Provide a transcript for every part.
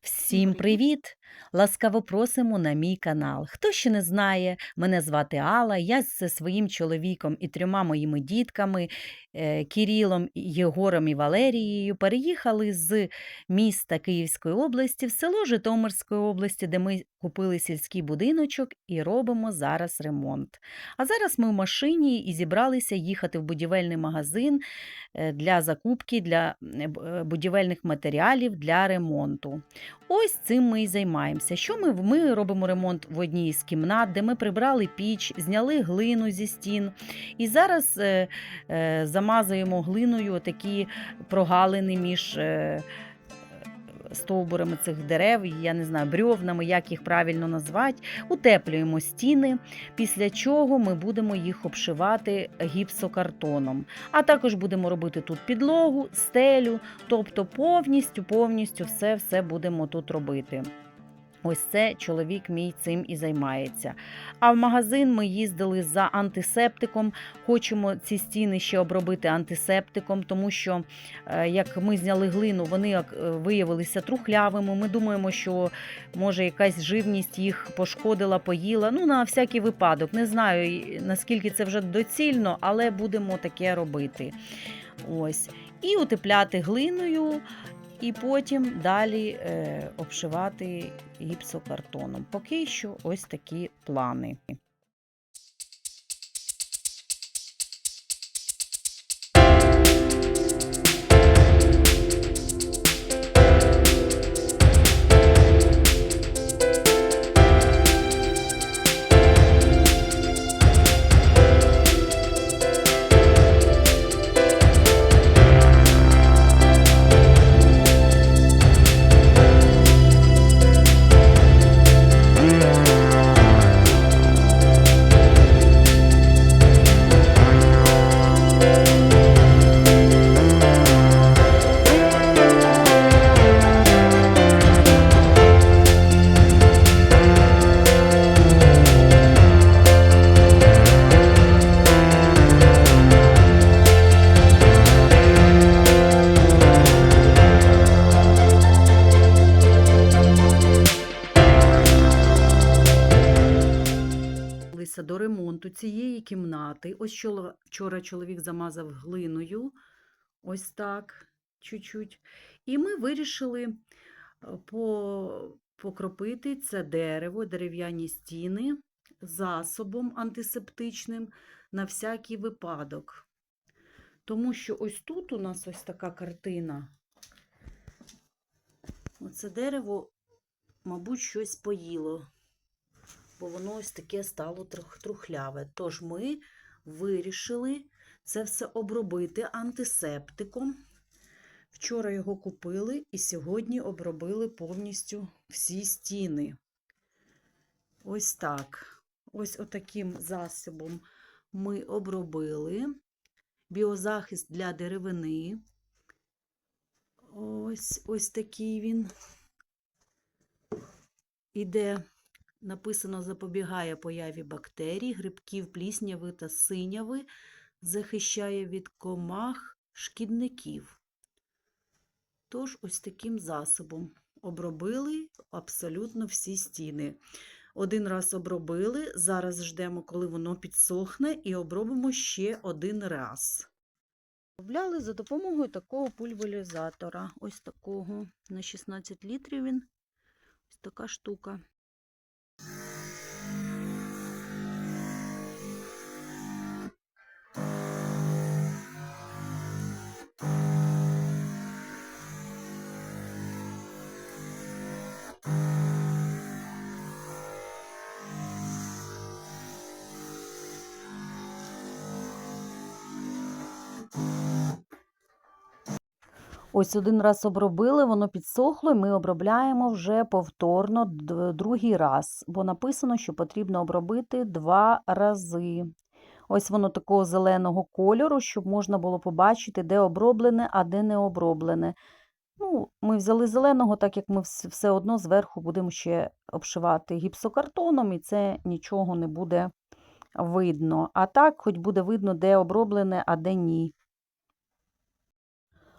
Всім привіт! Ласкаво просимо на мій канал. Хто ще не знає, мене звати Алла. Я зі своїм чоловіком і трьома моїми дітками е, Кирилом, Єгором і Валерією переїхали з міста Київської області в село Житомирської області, де ми купили сільський будиночок і робимо зараз ремонт. А зараз ми в машині і зібралися їхати в будівельний магазин е, для закупки для е, будівельних матеріалів для ремонту. Ось цим ми і займаємося. Що ми, ми робимо ремонт в одній з кімнат, де ми прибрали піч, зняли глину зі стін. І зараз е, е, замазуємо глиною такі прогалини між. Е, Стовбурами цих дерев, я не знаю, брьовнами, як їх правильно назвати, утеплюємо стіни, після чого ми будемо їх обшивати гіпсокартоном. А також будемо робити тут підлогу, стелю, тобто повністю, повністю все, все будемо тут робити. Ось це чоловік мій цим і займається. А в магазин ми їздили за антисептиком. Хочемо ці стіни ще обробити антисептиком, тому що е, як ми зняли глину, вони е, виявилися трухлявими. Ми думаємо, що може якась живність їх пошкодила, поїла. Ну, на всякий випадок. Не знаю наскільки це вже доцільно, але будемо таке робити. Ось. І утепляти глиною, і потім далі е, обшивати гіпсокартоном. Поки що ось такі плани. Ось вчора чоловік замазав глиною, ось так, чуть-чуть. І ми вирішили е, по, покропити це дерево, дерев'яні стіни засобом антисептичним на всякий випадок. Тому що ось тут у нас ось така картина. Оце дерево, мабуть, щось поїло бо воно ось таке стало трухляве. Тож ми вирішили це все обробити антисептиком. Вчора його купили і сьогодні обробили повністю всі стіни. Ось так. Ось отаким засобом ми обробили. Біозахист для деревини. Ось ось такий він. Іде Написано запобігає появі бактерій, грибків, плісняви та синяви, захищає від комах, шкідників. Тож ось таким засобом обробили абсолютно всі стіни. Один раз обробили, зараз ждемо, коли воно підсохне, і обробимо ще один раз. Обробляли за допомогою такого пульверизатора. Ось такого на 16 літрів він. Ось така штука. Ось один раз обробили, воно підсохло, і ми обробляємо вже повторно другий раз, бо написано, що потрібно обробити два рази. Ось воно такого зеленого кольору, щоб можна було побачити, де оброблене, а де не оброблене. Ну, ми взяли зеленого, так як ми все одно зверху будемо ще обшивати гіпсокартоном, і це нічого не буде видно. А так, хоч буде видно, де оброблене, а де ні.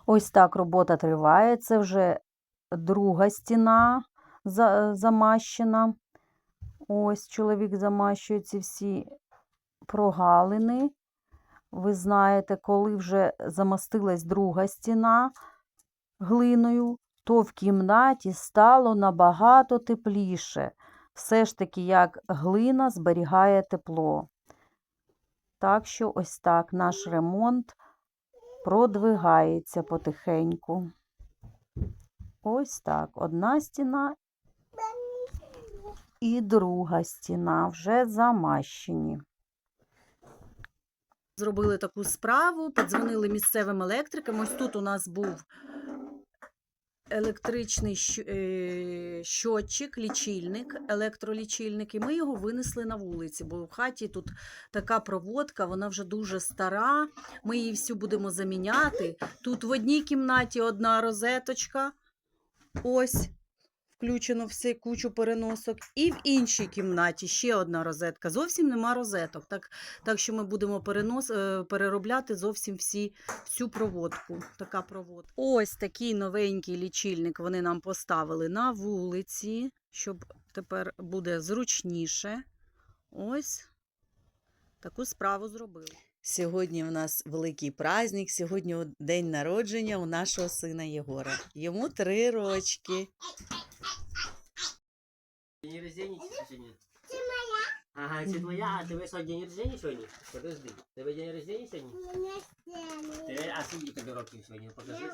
Ось так робота триває. Це вже друга стіна замащена. Ось чоловік замащує ці всі прогалини. Ви знаєте, коли вже замастилась друга стіна глиною, то в кімнаті стало набагато тепліше. Все ж таки, як глина зберігає тепло. Так що ось так наш ремонт продвигається потихеньку. Ось так. Одна стіна і друга стіна вже замащені. Зробили таку справу, подзвонили місцевим електрикам. Ось тут у нас був електричний е, щотчик, лічильник, електролічильник, і ми його винесли на вулиці, бо в хаті тут така проводка, вона вже дуже стара. Ми її всю будемо заміняти. Тут в одній кімнаті одна розеточка. Ось. Включено все кучу переносок. І в іншій кімнаті ще одна розетка. Зовсім нема розеток. Так, так що ми будемо перенос, е, переробляти зовсім всі, всю проводку. Така проводка. Ось такий новенький лічильник вони нам поставили на вулиці, щоб тепер буде зручніше. Ось таку справу зробили. Сьогодні у нас великий праздник, сьогодні день народження у нашого сина Єгора. Йому три рочки. День рождения сьогодні? Це моя. Ага, це твоя, а тебе що, день рождения сьогодні? Подожди, тебе день рождения сьогодні? Тебе, а скільки тобі років сьогодні? Покажи.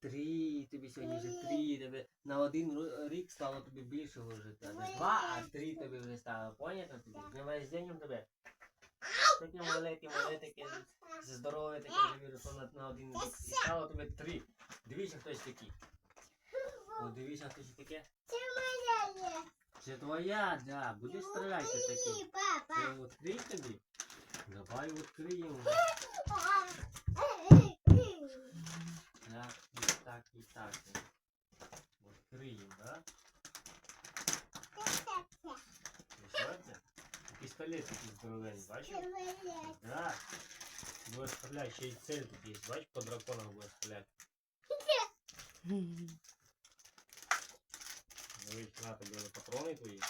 Три, тобі сьогодні вже три, тебе на один рік стало тобі більше вже. два, а три тобі вже стало. Понятно тобі? З днем рождения тебе. Таке маленьке, маленьке, здорове таке, вірю, що на, на один рік. І стало тобі три. Дивіться, хтось такий. О, дивіться, хтось таке. Це твоя, да. Будеш стріляти такі. Це відкрий тобі? Давай відкриємо. Так, і так, і так. Відкриємо, да? І що це? Пістолет такий здоровенний, бачиш? Да. Будеш стріляти, ще й цель тут є. Бачиш, по драконам будеш стріляти. Дивись, на тобі вже патрони твої.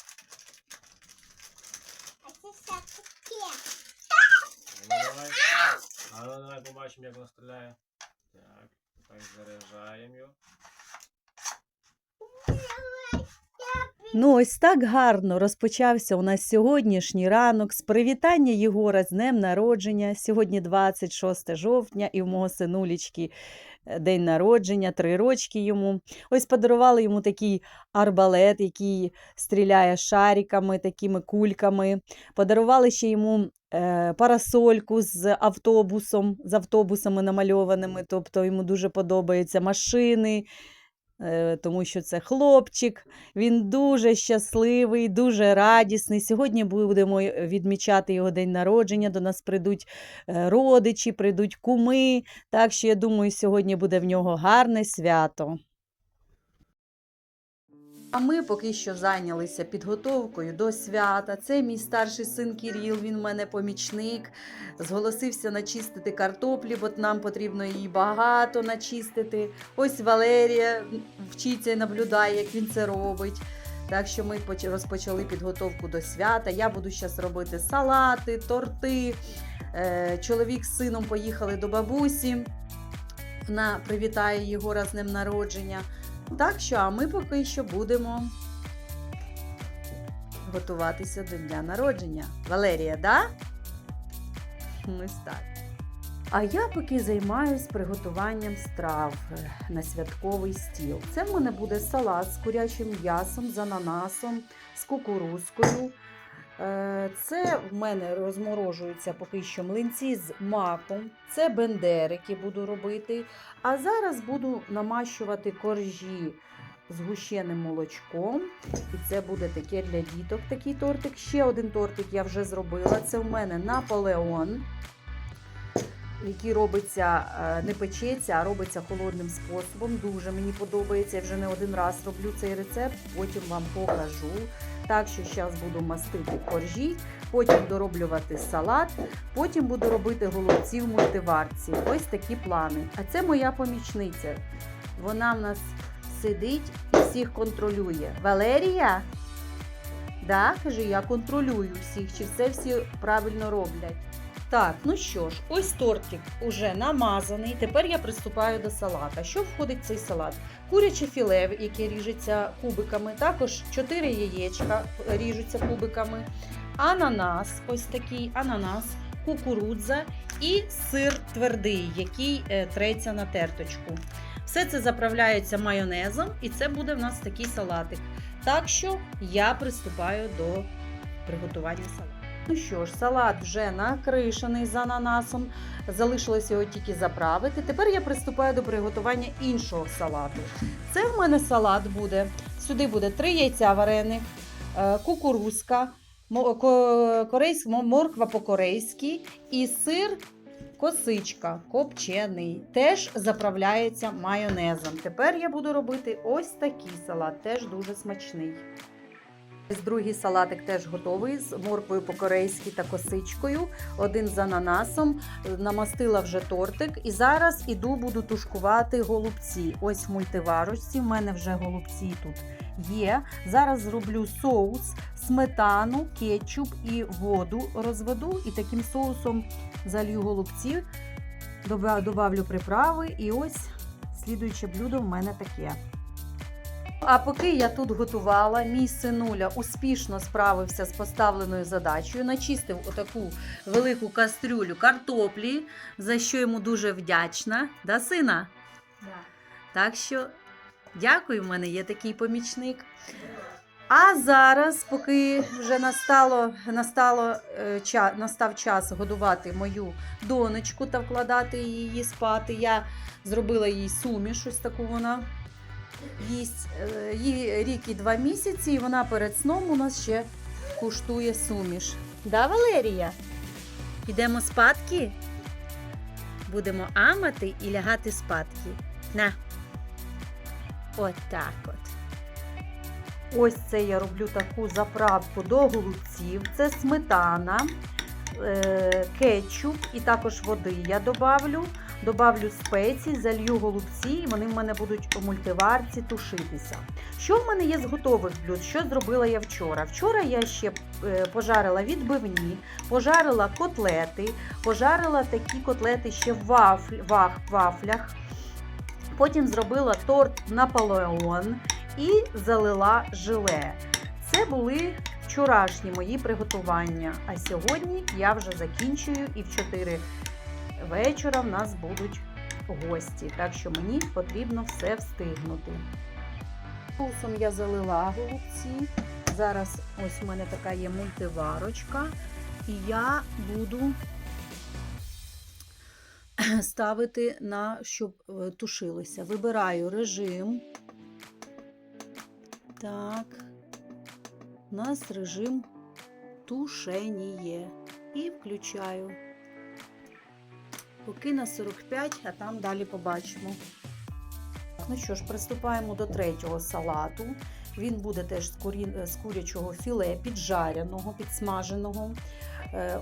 Ну давай. А ну давай побачимо, як воно стріляє. Так, так заряджаємо його. Ну, ось так гарно розпочався у нас сьогоднішній ранок з привітання Єгора з днем народження. Сьогодні 26 жовтня, і в мого синулічки е, день народження, три рочки йому. Ось подарували йому такий арбалет, який стріляє шариками, такими кульками. Подарували ще йому е, парасольку з автобусом, з автобусами намальованими. Тобто йому дуже подобаються машини. Е, Тому що це хлопчик, він дуже щасливий, дуже радісний. Сьогодні будемо відмічати його день народження. До нас прийдуть е, родичі, прийдуть куми. Так що я думаю, сьогодні буде в нього гарне свято. А ми поки що зайнялися підготовкою до свята. Це мій старший син Кіріл, він в мене помічник. Зголосився начистити картоплі, бо нам потрібно її багато начистити. Ось Валерія вчиться і наблюдає, як він це робить. Так що ми поч- розпочали підготовку до свята. Я буду зараз робити салати, торти. Е, Чоловік з сином поїхали до бабусі. Вона привітає Єгора з днем народження. Так що, а ми поки що будемо готуватися до дня народження. Валерія, да? Ось так. А я поки займаюсь приготуванням страв е, на святковий стіл. Це в мене буде салат з курячим м'ясом, з ананасом, з кукурузкою. Е, Це в мене розморожуються поки що млинці з маком. Це бендерики буду робити. А зараз буду намащувати коржі з гущеним молочком. І це буде таке для діток такий тортик. Ще один тортик я вже зробила. Це в мене Наполеон, який робиться, е, не печеться, а робиться холодним способом. Дуже мені подобається. Я вже не один раз роблю цей рецепт, потім вам покажу. Так що зараз буду мастити коржі, потім дороблювати салат, потім буду робити голубці в мультиварці. Ось такі плани. А це моя помічниця. Вона в нас сидить і всіх контролює. Валерія? Да, каже, я контролюю всіх, чи все всі правильно роблять. Так, ну що ж, ось тортик уже намазаний. Тепер я приступаю до салата. Що входить в цей салат? Куряче філе, яке ріжеться кубиками, також 4 яєчка ріжуться кубиками, ананас, ось такий ананас, кукурудза і сир твердий, який е, треться на терточку. Все це заправляється майонезом, і це буде в нас такий салатик. Так що я приступаю до приготування салату. Ну що ж, салат вже накришений з ананасом. Залишилось його тільки заправити. Тепер я приступаю до приготування іншого салату. Це в мене салат буде. Сюди буде 3 яйця варених, е, кукурузка, морква по-корейськи і сир косичка копчений. Теж заправляється майонезом. Тепер я буду робити ось такий салат, теж дуже смачний. Другий салатик теж готовий з морквою по-корейськи та косичкою. Один з ананасом. Намастила вже тортик. І зараз іду буду тушкувати голубці. Ось в мультиварочці. В мене вже голубці тут є. Зараз зроблю соус, сметану, кетчуп і воду розведу. І таким соусом залью голубці, доба- добавлю приправи. І ось слідуюче блюдо в мене таке. А поки я тут готувала, мій синуля успішно справився з поставленою задачею, начистив отаку велику кастрюлю картоплі, за що йому дуже вдячна. Да, сина? Так що дякую, в мене є такий помічник. А зараз, поки вже настало, настало, е, ча, настав час годувати мою донечку та вкладати її спати, я зробила їй суміш, ось таку вона їсть. Е, Їй рік і два місяці, і вона перед сном у нас ще куштує суміш. Да, Валерія? Підемо спадки? Будемо амати і лягати спадки. На. От так от. Ось це я роблю таку заправку до голубців. Це сметана, е, кетчуп і також води я добавлю. Добавлю спеції, залью голубці, і вони в мене будуть у мультиварці тушитися. Що в мене є з готових блюд? Що зробила я вчора? Вчора я ще е, пожарила відбивні, пожарила котлети, пожарила такі котлети ще в вафль, вах, вафлях. Потім зробила торт Наполеон і залила желе. Це були вчорашні мої приготування. А сьогодні я вже закінчую і в 4 вечора в нас будуть гості. Так що мені потрібно все встигнути. Соусом я залила голубці. Зараз ось у мене така є мультиварочка. І я буду ставити на щоб е, тушилося. Вибираю режим. Так. У нас режим тушеніє. І включаю. Поки на 45, а там далі побачимо. Ну що ж, приступаємо до третього салату. Він буде теж з, курі... з курячого філе, піджаряного, підсмаженого, е,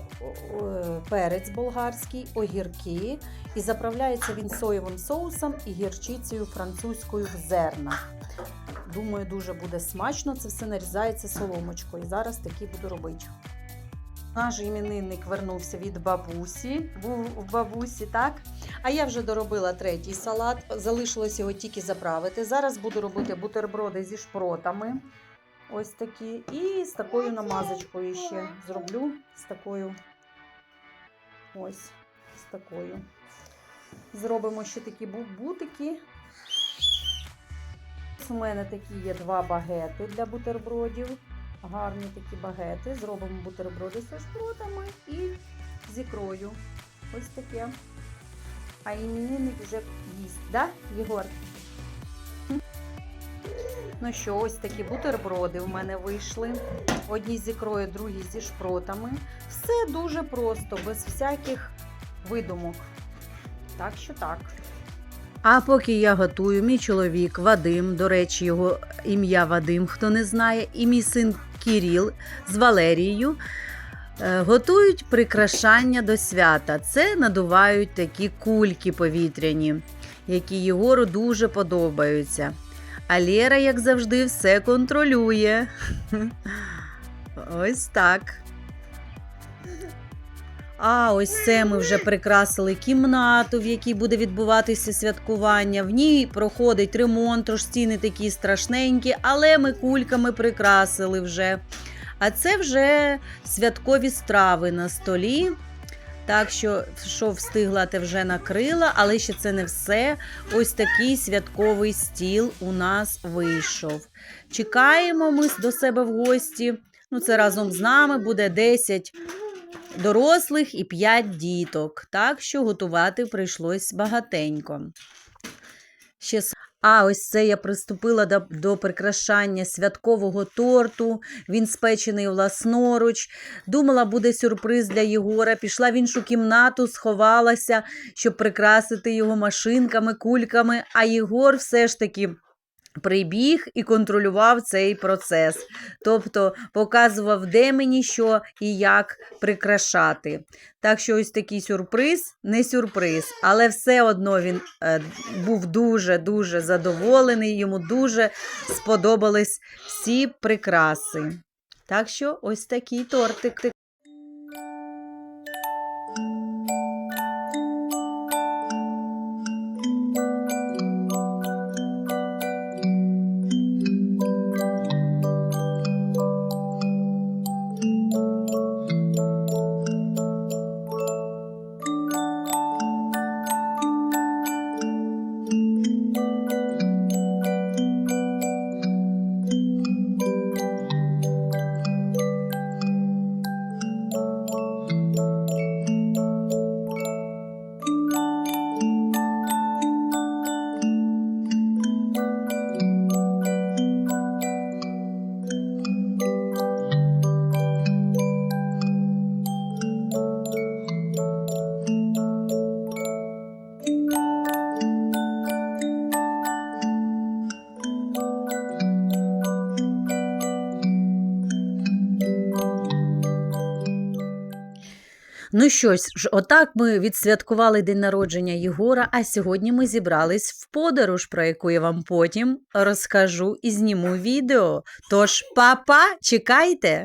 перець болгарський, огірки. І заправляється він соєвим соусом і гірчицею французькою в зернах. Думаю, дуже буде смачно. Це все нарізається соломочкою. Зараз такі буду робити. Наш іменинник вернувся від бабусі, був в бабусі, так? А я вже доробила третій салат, залишилось його тільки заправити. Зараз буду робити бутерброди зі шпротами. Ось такі. І з такою намазочкою ще зроблю з такою. Ось, з такою. Зробимо ще такі бутики. У мене такі є два багети для бутербродів. Гарні такі багети. Зробимо бутерброди зі шпротами і з ікрою. Ось таке. А іменинник вже їсть, да, Єгор? Ну що, ось такі бутерброди в мене вийшли. Одні з ікрою, другі зі шпротами. Все дуже просто, без всяких видумок. Так що так. А поки я готую, мій чоловік Вадим, до речі, його ім'я Вадим, хто не знає, і мій син Кіріл з Валерією е, готують прикрашання до свята. Це надувають такі кульки повітряні, які Єгору дуже подобаються. А Лєра, як завжди, все контролює. Ось так. А ось це ми вже прикрасили кімнату, в якій буде відбуватися святкування. В ній проходить ремонт, тож стіни такі страшненькі, але ми кульками прикрасили вже. А це вже святкові страви на столі. Так що, що встигла, те вже накрила, але ще це не все. Ось такий святковий стіл у нас вийшов. Чекаємо ми до себе в гості. Ну, це разом з нами буде 10 дорослих і 5 діток. Так що готувати прийшлось багатенько. Ще... А ось це я приступила до, до прикрашання святкового торту. Він спечений власноруч. Думала, буде сюрприз для Єгора. Пішла в іншу кімнату, сховалася, щоб прикрасити його машинками, кульками. А Єгор все ж таки прибіг і контролював цей процес. Тобто показував, де мені що і як прикрашати. Так що ось такий сюрприз, не сюрприз, але все одно він е, був дуже-дуже задоволений, йому дуже сподобались всі прикраси. Так що ось такий тортик. Ну що ж, отак ми відсвяткували день народження Єгора, а сьогодні ми зібрались в подорож, про яку я вам потім розкажу і зніму відео. Тож, папа, чекайте!